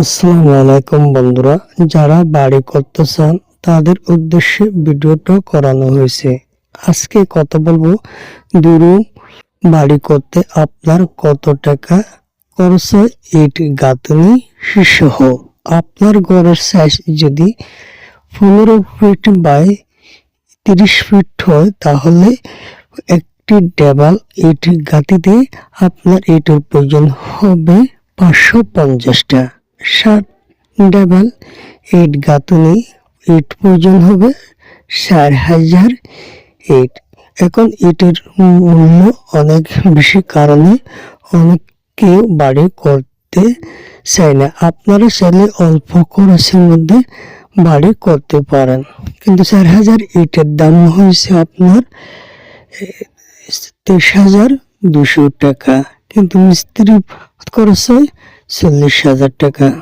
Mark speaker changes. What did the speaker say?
Speaker 1: আসসালামু আলাইকুম বন্ধুরা, যারা বাড়ি করতে চান, তাদের উদ্দেশ্যে ভিডিওটা করানো হয়েছে। আজকে কথা বলব দুই রুম বাড়ি করতে আপনার কত টাকা খরচ হয় ইট, গাঁথনি সহ আপনার ঘরের সাইজ যদি পনেরো ফিট বাই তিরিশ ফিট হয়, তাহলে একটি ডেবাল ইট, গাঁথিতে আপনার ইটের প্রয়োজন হবে পাঁচশো পঞ্চাশটা ষাট ডেবাল ইট গাঁথনি ইট প্রয়োজন হবে চার হাজার ইট এখন ইটের মূল্য অনেক বেশি কারণে অনেক কেউ বাড়ি করতে চায় না। আপনারা চাইলে অল্প খরচের মধ্যে বাড়ি করতে পারেন। কিন্তু চার হাজার ইটের দাম হয়েছে আপনার তেইশ হাজার দুশো টাকা। কিন্তু মিস্ত্রি খরচ হয় চল্লিশ হাজার টাকা।